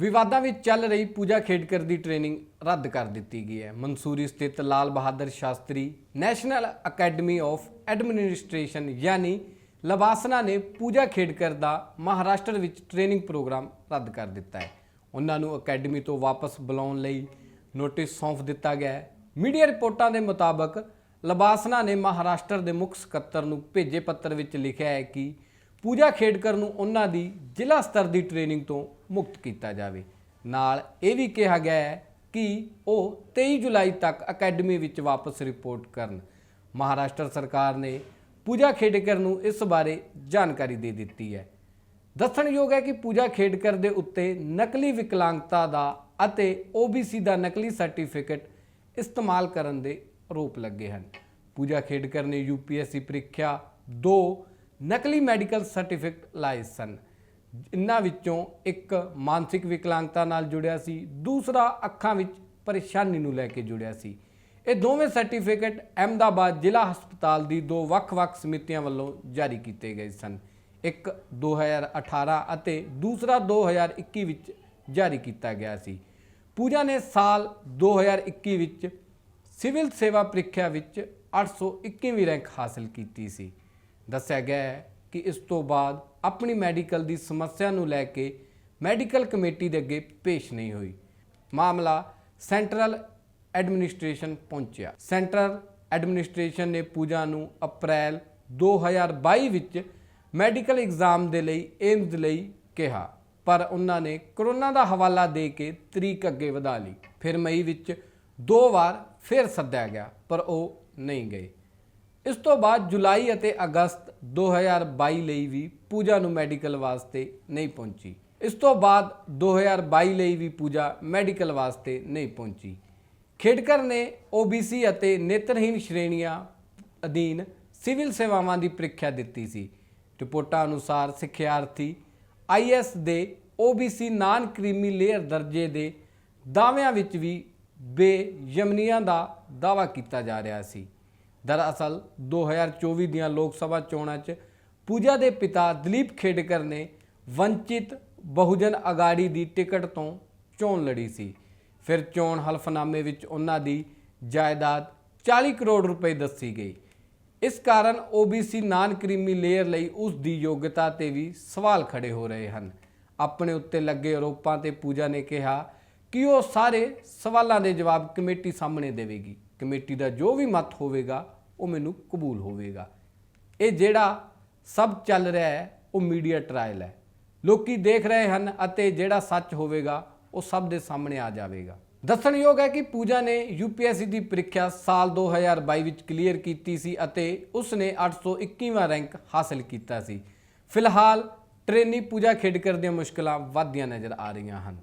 ਵਿਵਾਦਾਂ ਵਿੱਚ ਚੱਲ ਰਹੀ ਪੂਜਾ ਖੇਡਕਰ ਦੀ ਟ੍ਰੇਨਿੰਗ ਰੱਦ ਕਰ ਦਿੱਤੀ ਗਈ ਹੈ। ਮਨਸੂਰੀ ਸਥਿਤ Lal Bahadur Shastri national academy of administration ਯਾਨੀ ਲਵਾਸਨਾ ਨੇ ਪੂਜਾ ਖੇਡਕਰ ਦਾ ਮਹਾਰਾਸ਼ਟਰ ਵਿੱਚ ਟ੍ਰੇਨਿੰਗ ਪ੍ਰੋਗਰਾਮ ਰੱਦ ਕਰ ਦਿੱਤਾ ਹੈ। ਉਹਨਾਂ ਨੂੰ ਅਕੈਡਮੀ ਤੋਂ ਵਾਪਸ ਬੁਲਾਉਣ ਲਈ ਨੋਟਿਸ ਸੌਂਪ ਦਿੱਤਾ ਗਿਆ ਹੈ। ਮੀਡੀਆ ਰਿਪੋਰਟਾਂ ਦੇ ਮੁਤਾਬਕ ਲਬਾਸਨਾ ਨੇ ਮਹਾਰਾਸ਼ਟਰ ਦੇ ਮੁੱਖ ਸਕੱਤਰ ਨੂੰ ਭੇਜੇ ਪੱਤਰ ਵਿੱਚ ਲਿਖਿਆ ਹੈ ਕਿ ਪੂਜਾ ਖੇਡਕਰ ਨੂੰ ਉਹਨਾਂ ਦੀ ਜ਼ਿਲ੍ਹਾ ਸਤਰ ਦੀ ਟ੍ਰੇਨਿੰਗ ਤੋਂ ਮੁਕਤ ਕੀਤਾ ਜਾਵੇ। ਨਾਲ ਇਹ ਵੀ ਕਿਹਾ ਗਿਆ ਹੈ ਕਿ ਉਹ 23 ਜੁਲਾਈ ਤੱਕ ਅਕੈਡਮੀ ਵਿੱਚ ਵਾਪਸ ਰਿਪੋਰਟ ਕਰਨ। ਮਹਾਰਾਸ਼ਟਰ ਸਰਕਾਰ ਨੇ ਪੂਜਾ ਖੇਡਕਰ ਨੂੰ ਇਸ ਬਾਰੇ ਜਾਣਕਾਰੀ ਦੇ ਦਿੱਤੀ ਹੈ। ਦੱਸਣਯੋਗ ਹੈ ਕਿ ਪੂਜਾ ਖੇਡਕਰ ਦੇ ਉੱਤੇ ਨਕਲੀ ਵਿਕਲਾਂਗਤਾ ਦਾ ਅਤੇ OBC ਦਾ ਨਕਲੀ ਸਰਟੀਫਿਕੇਟ ਇਸਤੇਮਾਲ ਕਰਨ ਦੇ ਆਰੋਪ ਲੱਗੇ ਹਨ। ਪੂਜਾ ਖੇਡਕਰ ਨੇ UPSC ਪ੍ਰੀਖਿਆ 2 ਨਕਲੀ ਮੈਡੀਕਲ ਸਰਟੀਫਿਕੇਟ ਲਾਏ ਸਨ। ਇਨ੍ਹਾਂ ਵਿੱਚੋਂ ਇੱਕ ਮਾਨਸਿਕ ਵਿਕਲਾਂਗਤਾ ਨਾਲ ਜੁੜਿਆ ਸੀ, ਦੂਸਰਾ ਅੱਖਾਂ ਵਿੱਚ ਪਰੇਸ਼ਾਨੀ ਨੂੰ ਲੈ ਕੇ ਜੁੜਿਆ ਸੀ। ਇਹ ਦੋਵੇਂ ਸਰਟੀਫਿਕੇਟ ਅਹਿਮਦਾਬਾਦ ਜ਼ਿਲ੍ਹਾ ਹਸਪਤਾਲ ਦੀ ਦੋ ਵੱਖ-ਵੱਖ ਸਮਿਤੀਆਂ ਵੱਲੋਂ ਜਾਰੀ ਕੀਤੇ ਗਏ ਸਨ। ਇੱਕ 2018 ਅਤੇ ਦੂਸਰਾ 2021 ਵਿੱਚ ਜਾਰੀ ਕੀਤਾ ਗਿਆ ਸੀ। ਪੂਜਾ ਨੇ ਸਾਲ 2021 ਵਿੱਚ ਸਿਵਲ ਸੇਵਾ ਪ੍ਰੀਖਿਆ ਵਿੱਚ 821ਵੀਂ ਰੈਂਕ ਹਾਸਲ ਕੀਤੀ ਸੀ। ਦੱਸਿਆ ਗਿਆ ਹੈ ਕਿ ਇਸ ਤੋਂ ਬਾਅਦ ਆਪਣੀ ਮੈਡੀਕਲ ਦੀ ਸਮੱਸਿਆ ਨੂੰ ਲੈ ਕੇ ਮੈਡੀਕਲ ਕਮੇਟੀ ਦੇ ਅੱਗੇ ਪੇਸ਼ ਨਹੀਂ ਹੋਈ। ਮਾਮਲਾ ਸੈਂਟਰਲ ਐਡਮਿਨਿਸਟ੍ਰੇਸ਼ਨ ਪਹੁੰਚਿਆ। ਸੈਂਟਰਲ ਐਡਮਿਨਿਸਟ੍ਰੇਸ਼ਨ ਨੇ ਪੂਜਾ ਨੂੰ ਅਪ੍ਰੈਲ 2022 ਵਿੱਚ ਮੈਡੀਕਲ ਐਗਜ਼ਾਮ ਦੇ ਲਈ ਏਮਜ਼ ਲਈ ਕਿਹਾ, ਪਰ ਉਹਨਾਂ ਨੇ ਕਰੋਨਾ ਦਾ ਹਵਾਲਾ ਦੇ ਕੇ ਤਰੀਕ ਅੱਗੇ ਵਧਾ ਲਈ। ਫਿਰ ਮਈ ਵਿੱਚ ਦੋ ਵਾਰ ਫਿਰ ਸੱਦਿਆ ਗਿਆ, ਪਰ ਉਹ ਨਹੀਂ ਗਏ। ਇਸ ਤੋਂ ਬਾਅਦ ਜੁਲਾਈ ਅਤੇ ਅਗਸਤ 2022 ਲਈ ਵੀ ਪੂਜਾ ਨੂੰ ਮੈਡੀਕਲ ਵਾਸਤੇ ਨਹੀਂ ਪਹੁੰਚੀ। ਇਸ ਤੋਂ ਬਾਅਦ 2022 ਲਈ ਵੀ ਪੂਜਾ ਮੈਡੀਕਲ ਵਾਸਤੇ ਨਹੀਂ ਪਹੁੰਚੀ। ਖੇਡਕਰ ਨੇ OBC ਅਤੇ ਨੇਤਰਹੀਣ ਸ਼੍ਰੇਣੀਆਂ ਅਧੀਨ ਸਿਵਲ ਸੇਵਾਵਾਂ ਦੀ ਪ੍ਰੀਖਿਆ ਦਿੱਤੀ ਸੀ। ਰਿਪੋਰਟਾਂ ਅਨੁਸਾਰ ਸਿੱਖਿਆਰਥੀ IS ਦੇ OBC ਨਾਨ ਕ੍ਰੀਮੀ ਲੇਅਰ ਦਰਜੇ ਦੇ ਦਾਅਵਿਆਂ ਵਿੱਚ ਵੀ ਬੇਯਮਨੀਆਂ ਦਾ ਦਾਅਵਾ ਕੀਤਾ ਜਾ ਰਿਹਾ ਸੀ। ਦਰਅਸਲ 2024 ਦੀਆਂ ਲੋਕ ਸਭਾ ਚੋਣਾਂ 'ਚ ਪੂਜਾ ਦੇ ਪਿਤਾ ਦਲੀਪ ਖੇਡਕਰ ਨੇ ਵੰਚਿਤ ਬਹੁਜਨ ਅਗਾੜੀ ਦੀ ਟਿਕਟ ਤੋਂ ਚੋਣ ਲੜੀ ਸੀ। ਫਿਰ ਚੋਣ ਹਲਫਨਾਮੇ ਵਿੱਚ ਉਹਨਾਂ ਦੀ ਜਾਇਦਾਦ 40 ਕਰੋੜ ਰੁਪਏ ਦੱਸੀ ਗਈ। ਇਸ ਕਾਰਨ OBC ਨਾਨ ਕ੍ਰੀਮੀ ਲੇਅਰ ਲਈ ਉਸ ਦੀ ਯੋਗਤਾ ਤੇ ਵੀ ਸਵਾਲ ਖੜੇ ਹੋ ਰਹੇ ਹਨ। ਆਪਣੇ ਉੱਤੇ ਲੱਗੇ ਆਰੋਪਾਂ ਤੇ ਪੂਜਾ ਨੇ ਕਿਹਾ ਕਿ ਉਹ ਸਾਰੇ ਸਵਾਲਾਂ ਦੇ ਜਵਾਬ ਕਮੇਟੀ ਸਾਹਮਣੇ ਦੇਵੇਗੀ। ਕਮੇਟੀ ਦਾ ਜੋ ਵੀ ਮਤ ਹੋਵੇਗਾ, ਉਹ ਮੈਨੂੰ ਕਬੂਲ ਹੋਵੇਗਾ। ਇਹ ਜਿਹੜਾ ਸਭ ਚੱਲ ਰਿਹਾ ਹੈ, ਉਹ ਮੀਡੀਆ ਟ੍ਰਾਇਲ ਹੈ। ਲੋਕੀ ਦੇਖ ਰਹੇ ਹਨ ਅਤੇ ਜਿਹੜਾ ਸੱਚ ਹੋਵੇਗਾ, ਉਹ ਸਭ ਦੇ ਸਾਹਮਣੇ ਆ ਜਾਵੇਗਾ। ਦੱਸਣਯੋਗ ਹੈ ਕਿ ਪੂਜਾ ਨੇ UPSC ਦੀ ਪ੍ਰੀਖਿਆ ਸਾਲ 2022 ਵਿੱਚ ਕਲੀਅਰ ਕੀਤੀ ਸੀ ਅਤੇ ਉਸ ਨੇ 821ਵਾਂ ਰੈਂਕ ਹਾਸਲ ਕੀਤਾ ਸੀ। ਫਿਲਹਾਲ ਟ੍ਰੇਨੀ ਪੂਜਾ ਖੇਡਕਰ ਦੀਆਂ ਮੁਸ਼ਕਲਾਂ ਵੱਧਦੀਆਂ ਨਜ਼ਰ ਆ ਰਹੀਆਂ ਹਨ।